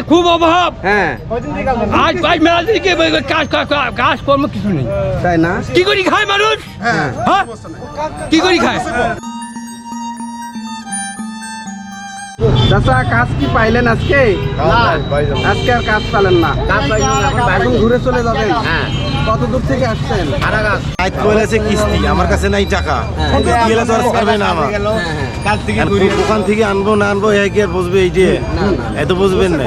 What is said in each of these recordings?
খুব অভাব। হ্যাঁ। আজ ভাই মেলা দিকে কাজ কাজ কাজ কর্ম কিছু নেই। তাই না? কি করি খায় মানুষ? হ্যাঁ। হ্যাঁ? কি করি খায়? চাচা কাজ কি পাইলেন আজকে? আজকে আর কাজ পালেন না। এখন ঘুরে চলে যাবেন? কত দূর থেকে আসছেন? আজ কইলাছে কিস্তি আমার কাছে নাই টাকা। কিস্তি এলে তো আর ছাড়বে না আমার। দোকান থেকে আনব না আনব এই কি আর বুঝবে এই যে? এত বুঝবেন না।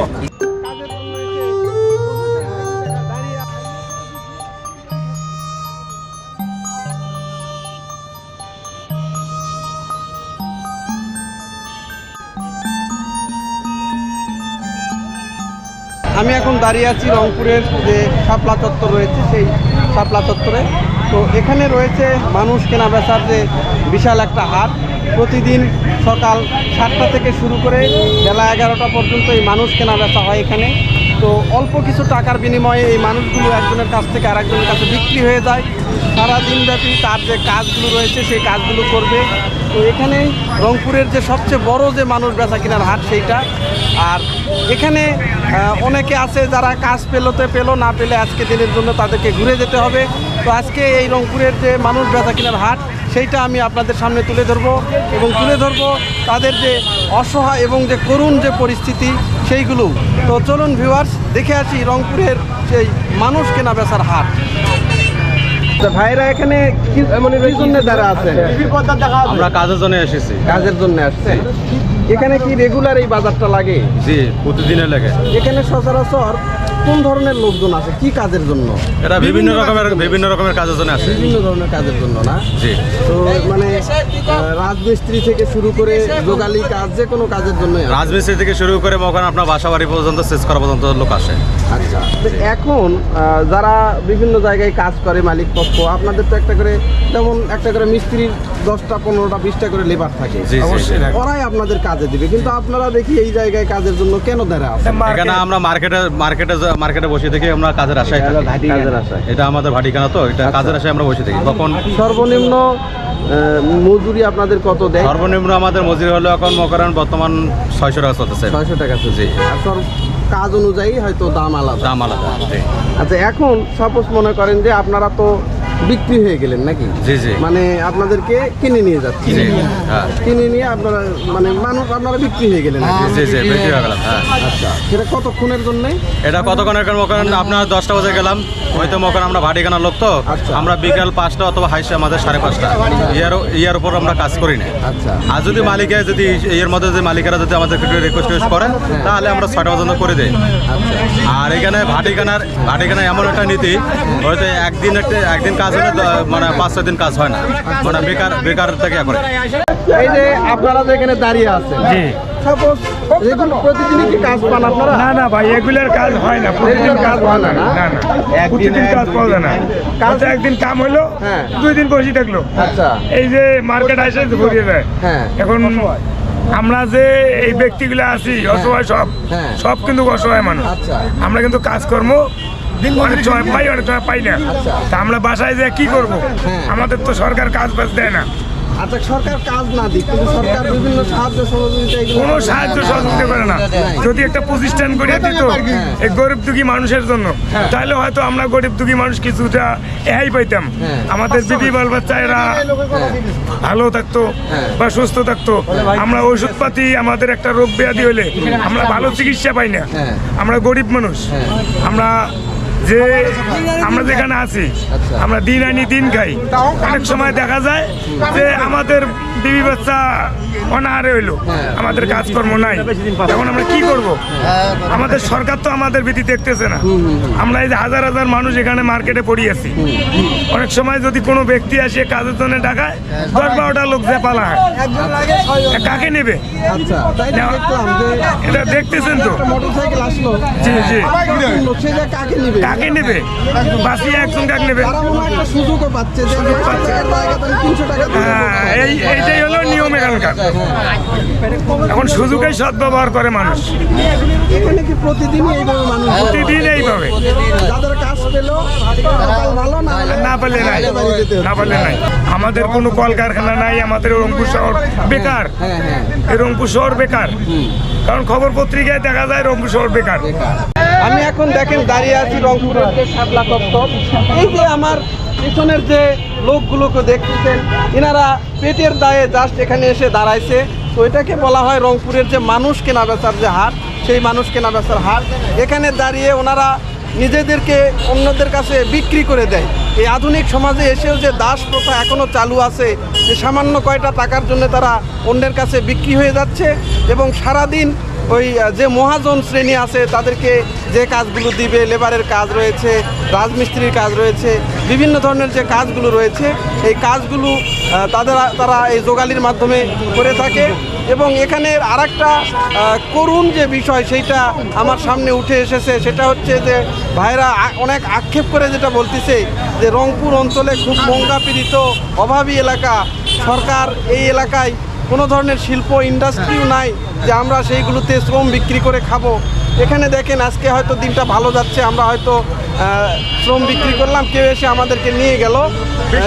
এখন দাঁড়িয়ে আছি রংপুরের যে শাপলা চত্বর রয়েছে, সেই শাপলা চত্বরে। তো এখানে রয়েছে মানুষ কেনা বেচার যে বিশাল একটা হাট। প্রতিদিন সকাল সাতটা থেকে শুরু করে বেলা এগারোটা পর্যন্ত এই মানুষ কেনা বেচা হয় এখানে। তো অল্প কিছু টাকার বিনিময়ে এই মানুষগুলো একজনের কাছ থেকে আরেকজনের কাছে বিক্রি হয়ে যায়। সারা দিনব্যাপী তার যে কাজগুলো রয়েছে, সেই কাজগুলো করবে। তো এখানে রংপুরের যে সবচেয়ে বড় যে মানুষ বেচা কেনার হাট সেইটা। আর এখানে অনেকে আছে যারা কাজ পেলোতে পেল, না পেলে আজকে দিনের জন্য তাদেরকে ঘুরে যেতে হবে। তো আজকে এই রংপুরের যে মানুষ বেচা কেনার হাট, সেইটা আমি আপনাদের সামনে তুলে ধরবো এবং তুলে ধরবো তাদের যে অসহায় এবং যে করুণ যে পরিস্থিতি সেইগুলো। তো চলুন ভিউয়ার্স দেখে আসি রংপুরের সেই মানুষ কেনা বেচার হাট। ভাইরা এখানে কি মানে কি জন্য দ্বারা আছেন? আমরা কাজের জন্য এসেছি। কাজের জন্য আসছেন এখানে কি রেগুলার এই বাজারটা লাগে? জি প্রতিদিনের লাগে। এখানে সচরাচর কোন ধরনের লোকজন আছে কি কাজের জন্য? এটা বিভিন্ন রকমের বিভিন্ন রকমের কাজের জন্য আছে বিভিন্ন ধরনের কাজের জন্য না? জি। তো মানে রাজমিস্ত্রি থেকে শুরু করে যোগালি কাজ যে কোনো কাজের জন্য রাজমিস্ত্রি থেকে শুরু করে ওখানে আপনার বাসা বাড়ি পর্যন্ত শেষ করা পর্যন্ত লোক আসে। আচ্ছা। এখন যারা বিভিন্ন জায়গায় কাজ করে মালিক পক্ষ আপনাদের তো একটা করে যেমন একটা করে মিস্ত্রির দশটা পনেরোটা বিশটা করে লেবার থাকে। ওরাই আপনাদের কাজে দিবে। কিন্তু আপনারা দেখি এই জায়গায় কাজের জন্য কেন দাঁড়া এখানে আমরা মার্কেটে মার্কেটে মার্কেটে বসে থেকে আমরা কাজের আশায় থাকি। কাজের আশায়। এটা আমাদের ভাটিখানা তো এটা কাজের আশায় আমরা বসে থাকি। তখন সর্বনিম্ন মজুরি আপনাদের কত দেয়? সর্বনিম্ন আমাদের মজুরি হলো এখন মকরান বর্তমান ছয়শো টাকা চলতেছে। ছয়শো টাকা জি। আর কাজ অনুযায়ী হয়তো দাম আলাদা। দাম আলাদা আচ্ছা এখন সাপোজ মনে করেন যে আপনারা তো বিক্রি হয়ে গেলেন নাকি? জি জি। মানে আপনাদেরকে কিনে নিয়ে যাচ্ছে হ্যাঁ। কিনে নিয়ে আপনারা মানে মানুষ আপনারা বিক্রি হয়ে গেলেন। নাকি? জি জি বিক্রি হয়ে গেলাম হ্যাঁ। আচ্ছা সেটা কতক্ষণের জন্য? এটা কতক্ষণ এখন মকরান আপনার দশটা বাজে গেলাম। হয়তো মকরান আমরা ভাটিখানা লোক তো। আচ্ছা। আমরা বিকাল পাঁচটা অথবা হাইসে আমাদের সাড়ে পাঁচটা। ইয়ার ইয়ার উপর আমরা কাজ করি না। আচ্ছা। আর যদি মালিকে যদি এর মধ্যে যে মালিকেরা যদি আমাদের রিকোয়েস্ট টিকোয়েস্ট করে তাহলে আমরা ছয়টা পর্যন্ত করে দিই। আচ্ছা। আর এখানে ভাটিখানার ভাটিখানা এমন একটা নীতি হয়তো একদিন একটা একদিন কাজ হলে মানে পাঁচ ছয় দিন কাজ হয় না। মানে বেকার বেকার থেকে করে এই যে আপনারা যে এখানে দাঁড়িয়ে আছেন জি। সাপোজ এগুলো প্রতিদিনই কি কাজ পান আপনারা? না না ভাই এগুলোর কাজ হয় না প্রতিদিন কাজ হয় না না না? প্রতিদিন কাজ পাওয়া যায় না। কাজ একদিন কাম হলো হ্যাঁ। দুই দিন বসে থাকল। আচ্ছা। এই যে মার্কেট আসে ঘুরিয়ে দেয়। হ্যাঁ। এখন আমরা যে এই ব্যক্তিগুলো আছি অসহায় সব হ্যাঁ। সব কিন্তু অসহায় মানুষ। আচ্ছা। আমরা কিন্তু কাজকর্ম পাই সময় পাই না। আচ্ছা। তা আমরা বাসায় যে কি করব? হ্যাঁ। আমাদের তো সরকার কাজ বাজ দেয় না। আচ্ছা সরকার কাজ না দিক কিন্তু সরকার বিভিন্ন সাহায্য সহযোগিতা এগুলো কোনো সাহায্য সহযোগিতা করে না। যদি একটা প্রতিষ্ঠান করে দিত এই গরিব দুঃখী মানুষের জন্য তাহলে হয়তো আমরা গরিব দুঃখী মানুষ কিছুটা এহাই পাইতাম। হ্যাঁ। আমাদের বিবি বাল বাচ্চা এরা ভালো থাকতো হ্যাঁ। বা সুস্থ থাকতো। আমরা ওষুধপাতি আমাদের একটা রোগ ব্যাধি হলে আমরা ভালো চিকিৎসা পাই না। হ্যাঁ। আমরা গরিব মানুষ। হ্যাঁ। আমরা যে আমরা যেখানে আছি। আমরা দিন আনি দিন খাই। অনেক সময় দেখা যায় যে আমাদের বিবি বাচ্চা অনাহারে হইল। আমাদের কাজকর্ম নাই। এখন আমরা কি করব? আমাদের সরকার তো আমাদের বিধি দেখতেছে না। আমরা এই যে হাজার হাজার মানুষ এখানে মার্কেটে পড়ি আছি। অনেক সময় যদি কোনো ব্যক্তি আসে কাজের জন্য ডাকায় দশ বারোটা লোক যে পালা হয় কাকে নেবে? আচ্ছা এটা দেখতেছেন তো। জি জি। কাকে কাকে নেবে? বাসিয়ে একজন কাকে নেবে? হয় সুযোগও পাচ্ছে যে সুযোগ একশো পাচ্ছে। টাকার জায়গাতে আমি তিনশো টাকা দিয়ে হ্যাঁ, এই এইটাই হলো নিয়ম এখানকার। এখন সুযোগেই সদ্ব্যবহার করে মানুষ। এখানে এইভাবে মানুষ প্রতিদিন এইভাবে। না পারলে নাই। না পারলে নাই। আমাদের কোনো কলকারখানা নাই আমাদের রংপুর শহর বেকার। হ্যাঁ হ্যাঁ রংপুর শহর বেকার। কারণ খবর পত্রিকায় দেখা যায় রংপুর শহর বেকার। আমি এখন দেখেন দাঁড়িয়ে আছি রংপুরের যে শাপলা এই যে আমার পিছনের যে লোকগুলোকে দেখতেছেন এনারা পেটের দায়ে জাস্ট এখানে এসে দাঁড়াইছে। তো এটাকে বলা হয় রংপুরের যে মানুষ কেনা বেচার যে হাট, সেই মানুষ কেনা বেচার হাট। এখানে দাঁড়িয়ে ওনারা নিজেদেরকে অন্যদের কাছে বিক্রি করে দেয়। এই আধুনিক সমাজে এসেও যে দাস প্রথা এখনও চালু আছে, যে সামান্য কয়টা টাকার জন্য তারা অন্যের কাছে বিক্রি হয়ে যাচ্ছে এবং সারাদিন ওই যে মহাজন শ্রেণি আছে, তাদেরকে যে কাজগুলো দিবে, লেবারের কাজ রয়েছে, রাজমিস্ত্রির কাজ রয়েছে, বিভিন্ন ধরনের যে কাজগুলো রয়েছে, এই কাজগুলো তাদের, তারা এই যোগালির মাধ্যমে করে থাকে এবং এখানের আর একটা করুণ যে বিষয় সেইটা আমার সামনে উঠে এসেছে, সেটা হচ্ছে যে ভাইরা অনেক আক্ষেপ করে যেটা বলতেছে যে রংপুর অঞ্চলে খুব মঙ্গা পীড়িত, অভাবী এলাকা। সরকার এই এলাকায় কোনো ধরনের শিল্প, ইন্ডাস্ট্রিও নাই যে আমরা সেইগুলোতে শ্রম বিক্রি করে খাব। এখানে দেখেন আজকে হয়তো দিনটা ভালো যাচ্ছে আমরা হয়তো শ্রম বিক্রি করলাম কেউ এসে আমাদেরকে নিয়ে গেল।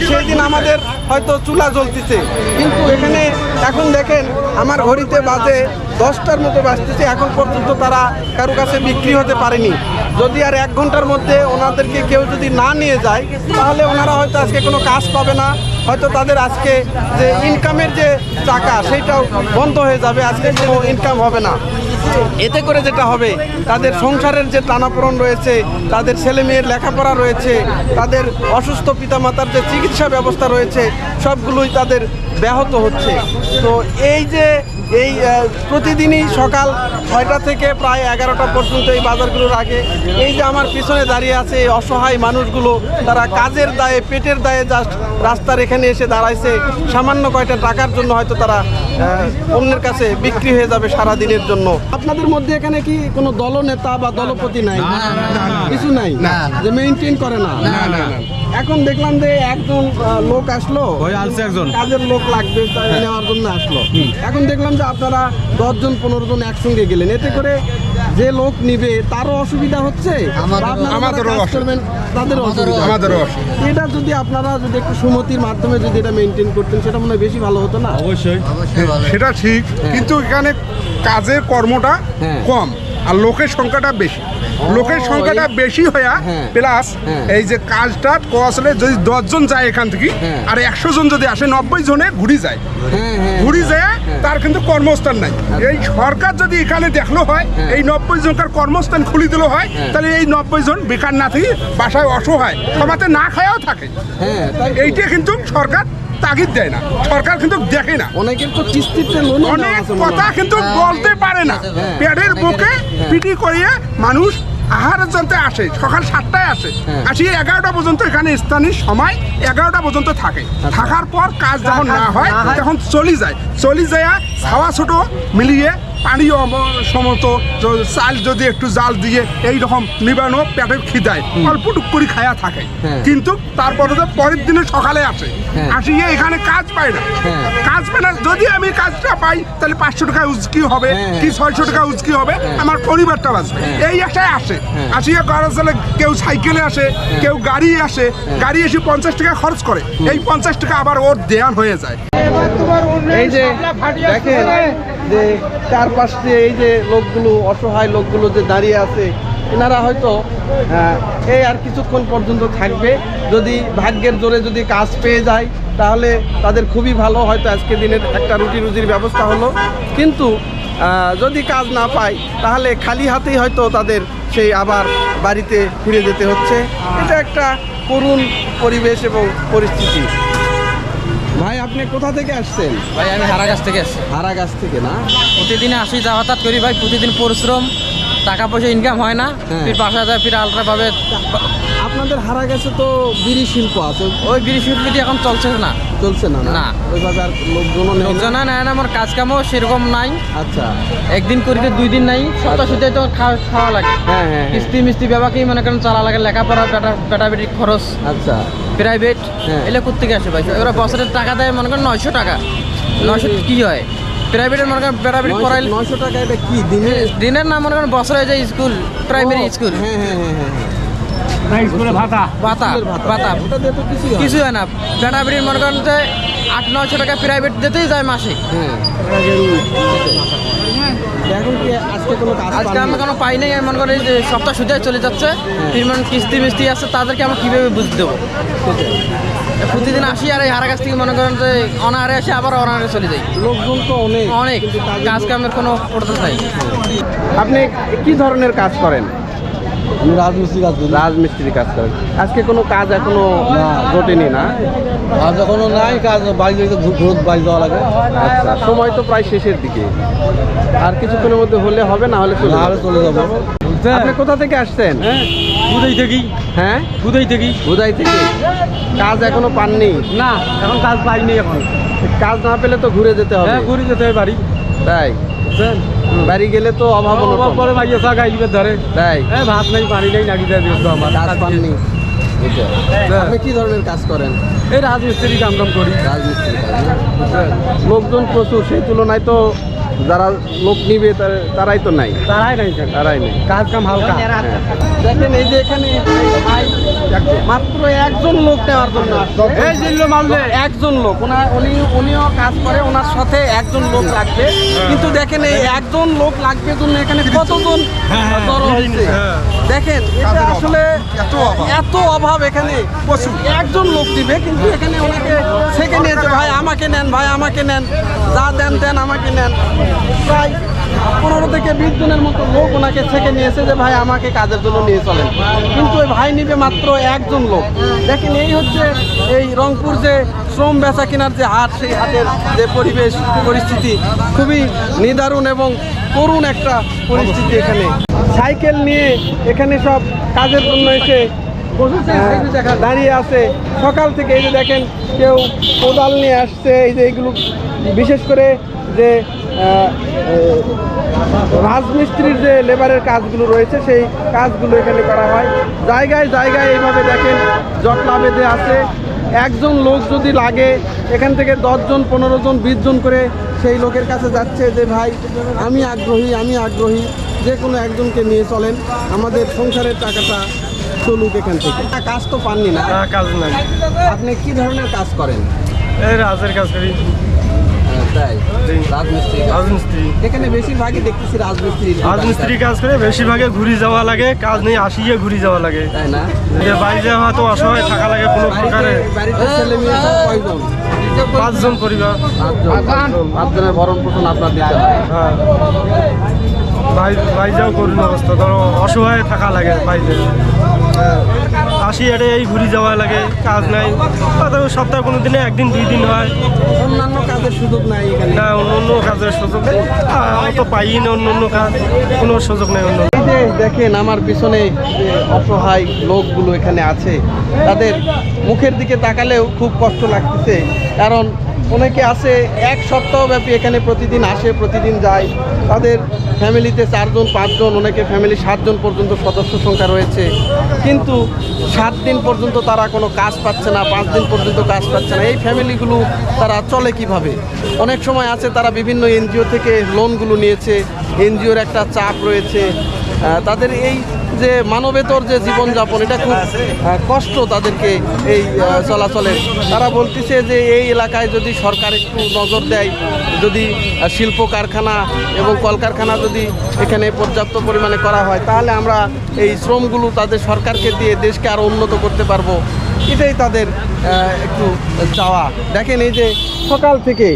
সেই দিন আমাদের হয়তো চুলা জ্বলতেছে। কিন্তু এখানে এখন দেখেন আমার ঘড়িতে বাজে দশটার মতো বাজতেছে এখন পর্যন্ত তারা কারও কাছে বিক্রি হতে পারেনি। যদি আর এক ঘণ্টার মধ্যে ওনাদেরকে কেউ যদি না নিয়ে যায় তাহলে ওনারা হয়তো আজকে কোনো কাজ পাবে না। হয়তো তাদের আজকে যে ইনকামের যে টাকা সেটাও বন্ধ হয়ে যাবে। আজকে কোনো ইনকাম হবে না। এতে করে যেটা হবে, তাদের সংসারের যে টানাপোড়ন রয়েছে, তাদের ছেলে মেয়ের লেখাপড়া রয়েছে, তাদের অসুস্থ পিতামাতার যে চিকিৎসা ব্যবস্থা রয়েছে, সবগুলোই তাদের ব্যাহত হচ্ছে। তো এই যে এই প্রতিদিনই সকাল ছয়টা থেকে প্রায় এগারোটা পর্যন্ত এই বাজারগুলোর আগে। এই যে আমার পিছনে দাঁড়িয়ে আছে এই অসহায় মানুষগুলো তারা কাজের দায়ে পেটের দায়ে জাস্ট রাস্তার এখানে এসে দাঁড়াইছে। সামান্য কয়টা টাকার জন্য হয়তো তারা অন্যের কাছে বিক্রি হয়ে যাবে সারা দিনের জন্য। আপনাদের মধ্যে এখানে কি কোনো দলনেতা বা দলপতি নাই? কিছু নাই? যে মেনটেন করে না। এখন দেখলাম যে একজন লোক আসলো। ওই আসছে একজন। কাজের লোক লাগবে তাই নেওয়ার জন্য আসলো। এখন দেখলাম যে আপনারা দশজন পনেরো জন একসঙ্গে গেলেন। এতে করে যে লোক নিবে তারও অসুবিধা হচ্ছে? আমাদেরও হচ্ছে। এটা যদি আপনারা যদি একটু সুমতির মাধ্যমে যদি এটা মেনটেন করতেন সেটা মনে হয় বেশি ভালো হতো না? অবশ্যই। সেটা ঠিক। কিন্তু এখানে কাজের কর্মটা হ্যাঁ। কম আর লোকের সংখ্যাটা বেশি। লোকের সংখ্যাটা বেশি হইয়া হ্যাঁ। প্লাস হ্যাঁ। এই যে কাজটা আসলে যদি দশজন যায় এখান থেকে হ্যাঁ। আর একশো জন যদি আসে নব্বই জনে ঘুরি যায় হ্যাঁ হ্যাঁ ঘুরি যায় তার কিন্তু কর্মস্থান নাই এই সরকার যদি এখানে দেখল হয় হ্যাঁ। এই নব্বই জনকার কর্মস্থান খুলে দিল হয় হ্যাঁ। তাহলে এই নব্বই জন বেকার না থেকে বাসায় অসহায় সবাতে না খায়াও থাকে হ্যাঁ। এইটা কিন্তু সরকার তাগিদ দেয় না সরকার কিন্তু দেখে না অনেকের তো কিস্তিতে লোন অনেক কথা কিন্তু বলতে পারে না হ্যাঁ। পেটের বুকে পিটি করিয়ে মানুষ আহারের জন্য আসে সকাল সাতটায় আসে হ্যাঁ। আসি এগারোটা পর্যন্ত এখানে স্থানীয় সময় এগারোটা পর্যন্ত থাকে আচ্ছা। থাকার পর কাজ যখন না হয় তখন চলি যায় চলি যায় ছাওয়া ছোটো মিলিয়ে পানি সমত চাল যদি একটু জাল দিয়ে এই রকম নিবানো পেটের খিদায় অল্প টুক করে খায়া থাকে। হ্যাঁ। কিন্তু তারপরে তো পরের দিনে সকালে আসে। হ্যাঁ। আসিয়ে এখানে কাজ পায় না। হ্যাঁ। কাজ পায় না যদি আমি কাজটা পাই তাহলে পাঁচশো টাকা উজকি হবে। কি ছয়শো টাকা উজকি হবে আমার পরিবারটা বাঁচবে এই একটাই আসে। আসিয়া করার চলে কেউ সাইকেলে আসে কেউ গাড়ি আসে গাড়ি এসে পঞ্চাশ টাকা খরচ করে। এই পঞ্চাশ টাকা আবার ওর দেয়ান হয়ে যায়। এই যে দেখেন। যে চারপাশ দিয়ে এই যে লোকগুলো, অসহায় লোকগুলো যে দাঁড়িয়ে আছে, এনারা হয়তো এই আর কিছুক্ষণ পর্যন্ত থাকবে। যদি ভাগ্যের জোরে যদি কাজ পেয়ে যায়, তাহলে তাদের খুবই ভালো। হয়তো আজকে দিনের একটা রুটি রুজির ব্যবস্থা হলো। কিন্তু যদি কাজ না পায়, তাহলে খালি হাতেই হয়তো তাদের সেই আবার বাড়িতে ফিরে যেতে হচ্ছে। এটা একটা করুণ পরিবেশ এবং পরিস্থিতি। ভাই আপনি কোথা থেকে আসছেন? ভাই আমি হারা গাছ থেকে আসছি। হারা গাছ থেকে না? প্রতিদিন আসি যাতায়াত করি ভাই প্রতিদিন পরিশ্রম টাকা পয়সা ইনকাম হয় না। হ্যাঁ। ফির বাসা যায় ফির আলট্রা পাবে আপনাদের হারা গেছে তো বিড়ি শিল্প আছে। ওই বিড়ি এখন চলছে না। চলছে না না। ওইভাবে আর লোকজনও নেই না? লোকজন নেয় না আমার কাজ কামও সেরকম নাই। আচ্ছা। একদিন করিতে দুই দিন নাই। সপ্তাহ সুদ্ধে তো খাওয়া খাওয়া লাগে। হ্যাঁ হ্যাঁ হ্যাঁ। কিস্তি মিস্তি ব্যাপাকেই মনে করেন চালা লাগে লেখাপড়া বেটা বেটা বেটির খরচ। আচ্ছা। প্রাইভেট হ্যাঁ। এলে কোথেকে আসে ভাই? ওরা বছরের টাকা দেয় মনে করেন নয়শো টাকা। নয়শো কি হয়? প্রাইভেটের মনে করেন প্রাইভেট পড়াই নয়শো টাকা এটা কি? দিনে দিনের না মনে করেন বছরে যায় স্কুল প্রাইমারি স্কুল। হ্যাঁ হ্যাঁ হ্যাঁ হ্যাঁ হ্যাঁ। ভাতা। ভাতা। বাতা ওটা দিয়ে তো কিছুই হয় না। কিছু হয় না। বেটা বেটির মনে করেন যে আট নয়শো টাকা প্রাইভেট দিতেই যায় মাসে। আজকে? আমরা কোনো পাই নাই আমি মনে করি যে সপ্তাহ সুদে চলে যাচ্ছে তিনমান কিস্তি মিস্তি আছে তাদেরকে আমরা কীভাবে বুঝ দেবো? প্রতিদিন আসি আর এই হারা কাছ থেকে মনে করেন যে অনাহারে আসি আবার অনাহারে চলে যাই। লোকজন তো অনেক অনেক কাজ কামের কোনো করতে চাই আপনি কি ধরনের কাজ করেন? আমি রাজমিস্ত্রি কাজ করি রাজমিস্ত্রি কাজ করেন। আজকে কোনো কাজ এখনও জোটেনি না? আর যখন নাই কাজ বাড়ি ঘুরত বাড়ি যাওয়া লাগে। আচ্ছা সময় তো প্রায় শেষের দিকে। আর কিছুক্ষণের মধ্যে হলে হবে না হলে চলে যাবে। চলে যাব। আপনি কোথা থেকে আসছেন? হ্যাঁ দুধেই থেকেই হ্যাঁ? দুধেই থেকেই বুধাই থেকে? কাজ এখনও পাননি? না এখন কাজ পাইনি এখন। কাজ না পেলে তো ঘুরে যেতে হবে। হ্যাঁ ঘুরে যেতে হয় বাড়ি। তাই? বুঝছেন বাড়ি গেলে তো অভাব অভাব। পরে ভাই এসা গাইলিবে ধরে। তাই? হ্যাঁ ভাত নাই পানি নাই নাকি দেয় দিয়েছ আমার। কাজ পাননি। হ্যাঁ। আপনি কি ধরনের কাজ করেন? এই রাজমিস্ত্রি কাম কাম করি। রাজমিস্ত্রি লোকজন প্রচুর সেই তুলনায় তো যারা লোক নিবে তার- তারাই তো নাই। তারাই নাই তারাই নেই। কাজ কাম হালকা। দেখেন এই যে এখানে মাত্র একজন লোক নেওয়ার জন্য আসছে। এই জিল্লো মারলে একজন লোক। ওনার উনি উনিও কাজ করে ওনার সাথে একজন লোক লাগবে। কিন্তু দেখেন এই একজন লোক লাগবে জন্য এখানে কতজন দেখেন এটা আসলে এত অভাব। এখানে। একজন লোক দিবে কিন্তু এখানে অনেকে নিয়েছে ভাই আমাকে নেন ভাই আমাকে নেন। যা দেন দেন আমাকে নেন। প্রায় পনেরো থেকে বিশ জনের মতো লোক ওনাকে নিয়েছে যে ভাই আমাকে কাজের জন্য নিয়ে চলেন। কিন্তু ওই ভাই নিবে মাত্র একজন লোক। দেখেন এই হচ্ছে এই রংপুর যে শ্রম বেচা কেনার যে হাট সেই হাটের যে পরিবেশ পরিস্থিতি। খুবই নিদারুণ এবং করুণ একটা পরিস্থিতি এখানে। সাইকেল নিয়ে এখানে সব কাজের জন্য এসে দাঁড়িয়ে আছে। সকাল থেকে এই যে দেখেন কেউ কোদাল নিয়ে আসছে, এই যে এইগুলো বিশেষ করে যে রাজমিস্ত্রির যে লেবারের কাজগুলো রয়েছে, সেই কাজগুলো এখানে করা হয়। জায়গায় জায়গায় এইভাবে দেখেন জটলা বেঁধে আছে। একজন লোক যদি লাগে, এখান থেকে দশজন, পনেরো জন, বিশ জন করে সেই লোকের কাছে যাচ্ছে যে, ভাই, আমি আগ্রহী আমি আগ্রহী। যে কোনো একজনকে নিয়ে চলেন আমাদের সংসারের টাকাটা চলুক এখান থেকে। কাজ তো পাননি না? কাজ নাই। আপনি কি ধরনের কাজ করেন? এই রাজের কাজ করি। তাই। রাজমিস্ত্রি রাজমিস্ত্রি। এখানে বেশিরভাগই দেখতেছি রাজমিস্ত্রি রাজমিস্ত্রি কাজ করে বেশিরভাগে ঘুরি যাওয়া লাগে কাজ নেই আসিয়ে ঘুরি যাওয়া লাগে। তাই না? যে অসহায় থাকা লাগে কোনো প্রকারে। বাড়িতে ছেলে মেয়ে সব কয়জন? পাঁচজন পরিবার। পাঁচজন। পাঁচজনের ভরণ পোষণ আপনার দিতে হয়। হ্যাঁ। যাও করুন অবস্থা। ধরো অসহায় থাকা লাগে বাইরে হ্যাঁ। আসি এটা এই ঘুরি যাওয়া লাগে কাজ নাই। হয়তো সপ্তাহে কোনো দিনে একদিন দুই দিন হয়। অন্যান্য কাজের সুযোগ নাই এখানে। না অন্য অন্য কাজের সুযোগ নেই। তো পাই না অন্য অন্য কাজ কোনো সুযোগ নেই অন্য যে দেখেন আমার পিছনে যে অসহায় লোকগুলো এখানে আছে তাদের মুখের দিকে তাকালেও খুব কষ্ট লাগতেছে। কারণ অনেকে আছে, এক সপ্তাহ ব্যাপী এখানে প্রতিদিন আসে, প্রতিদিন যায়। তাদের ফ্যামিলিতে চারজন, পাঁচজন, অনেকে ফ্যামিলি সাতজন পর্যন্ত সদস্য সংখ্যা রয়েছে। কিন্তু সাত দিন পর্যন্ত তারা কোনো কাজ পাচ্ছে না, পাঁচ দিন পর্যন্ত কাজ পাচ্ছে না। এই ফ্যামিলিগুলো তারা চলে কীভাবে? অনেক সময় আছে তারা বিভিন্ন এনজিও থেকে লোনগুলো নিয়েছে, এনজিওর একটা চাপ রয়েছে। তাদের এই যে মানবেতর যে জীবনযাপন এটা খুব কষ্ট তাদেরকে এই আহ, চলাচলে তারা বলতেছে যে এই এলাকায় যদি সরকার একটু নজর দেয় যদি শিল্প কারখানা এবং কলকারখানা যদি এখানে পর্যাপ্ত পরিমাণে করা হয় তাহলে আমরা এই শ্রমগুলো তাদের সরকারকে দিয়ে দেশকে আরও উন্নত করতে পারব। এটাই তাদের একটু চাওয়া। দেখেন এই যে সকাল থেকে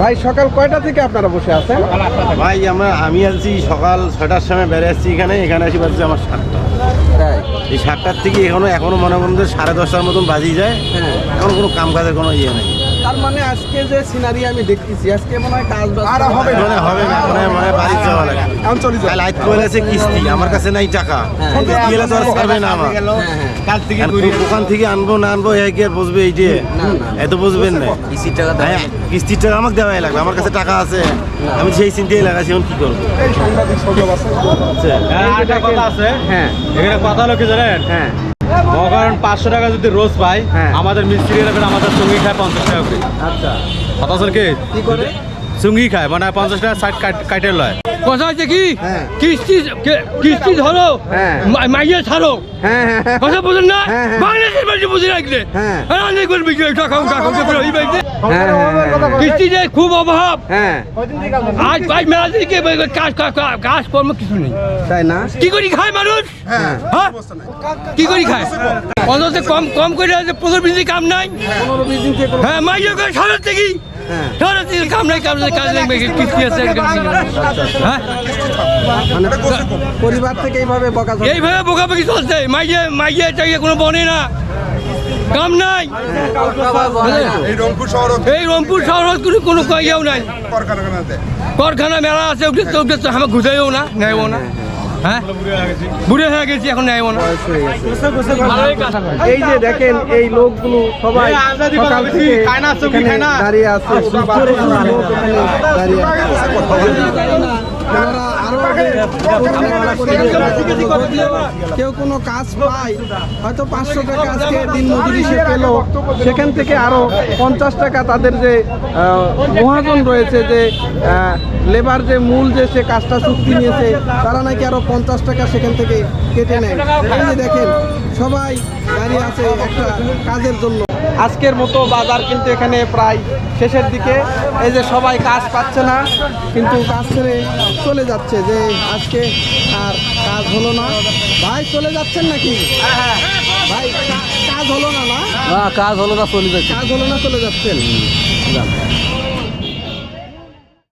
ভাই সকাল কয়টা থেকে আপনারা বসে আছেন? ভাই আমরা আমি আসছি সকাল ছয়টার সময় বেড়ে আসছি এখানে এখানে আসি বাজছে আমার সাতটা। এই সাতটার থেকে এখনও এখনও মনে যে সাড়ে দশটার মতন বাজি যায়। হ্যাঁ। এখন কোনো কাম কাজের কোনো ইয়ে নেই। তার মানে আজকে যে সিনারি আমি দেখতেছি আজকে মনে হয় কাজ আর হবে না। মানে হবে না মানে বাড়ি যাওয়া লাগে। এখন চলে যাও। কাল কইলে আছে কিস্তি আমার কাছে নাই টাকা। হ্যাঁ। গেলে তো আর ছাড়বে না আমার। হ্যাঁ, কাল থেকে দোকান থেকে আনব না আনব এক আর বুঝবে এই যে? এত বুঝবেন না। কিস্তির টাকা হ্যাঁ, কিস্তির টাকা আমাকে দেওয়াই লাগবে আমার কাছে টাকা আছে। আমি সেই চিন্তাই লাগাচ্ছি এখন কি করব? এই সাংবাদিক সজব আছে? হ্যাঁ একটা কথা আছে। হ্যাঁ। এখানে কথা হলো কি জানেন? হ্যাঁ। পাঁচশো টাকা যদি রোজ পাই হ্যাঁ। আমাদের মিস্ত্রি আমাদের সঙ্গী খায় পঞ্চাশ টাকা করে। আচ্ছা। কথা কি করে? চুঙ্গি খায় মানে পঞ্চাশ টাকা ষাট কাটে লয়। কথা হচ্ছে কি? হ্যাঁ। কিস্তি কিস্তি ধরো হ্যাঁ। মাইয়ে ছাড়ো হ্যাঁ কথা বুঝুন না? হ্যাঁ, হ্যাঁ। বাংলাদেশের বাড়ি বুঝে রাখলে হ্যাঁ। আর কি টাকা টাকা টাকা বাড়িতে হ্যাঁ, হ্যাঁ, কিস্তি যে খুব অভাব হ্যাঁ। আজ ভাই মেলা কাজ কাজ কাজ কর্ম কিছু নেই। তাই না? কি করি খায় মানুষ কি করি খায়? অন্তত কম কম করে পনেরো বিশ কাম নাই। হ্যাঁ। মাইয়ে করে থেকে হ্যাঁ কাজ কিস্তি আছে হ্যাঁ? মানে পরিবার থেকে এইভাবে বকা এইভাবে বোকাবুকি চলছে। মাইয়ে মাইয়ে টাইয়ে কোনো বনে না। কাম নাই। এই রংপুর শহরত কোনো কোনো ইয়েও নাই। কারখানা মেলা আছে উঠে তো আমার ঘুষাইও না নেয়ও না। হ্যাঁ? বুড়ে হয়ে গেছি এখন নেয়ও না এই যে দেখেন এই লোকগুলো সবাই সকাল থেকে দাঁড়িয়ে আছে। দাঁড়িয়ে আছে। কেউ কোনো কাজ পায়, হয়তো পাঁচশো টাকা আজকে দিন মজুরি সে পেল। সেখান থেকে আরও পঞ্চাশ টাকা তাদের যে মহাজন রয়েছে যে লেবার যে মূল যে সে কাজটা চুক্তি নিয়েছে, তারা নাকি আরও পঞ্চাশ টাকা সেখান থেকে কেটে নেয়। এই যে দেখেন সবাই দাঁড়িয়ে আছে একটা কাজের জন্য। আজকের মতো বাজার কিন্তু এখানে প্রায় শেষের দিকে। এই যে সবাই কাজ পাচ্ছে না কিন্তু কাজ ছেড়ে চলে যাচ্ছে যে আজকে আর কাজ হলো না। ভাই চলে যাচ্ছেন নাকি? ভাই কাজ হলো না না? কাজ হলো না চলে যাচ্ছে। কাজ হলো না চলে যাচ্ছেন?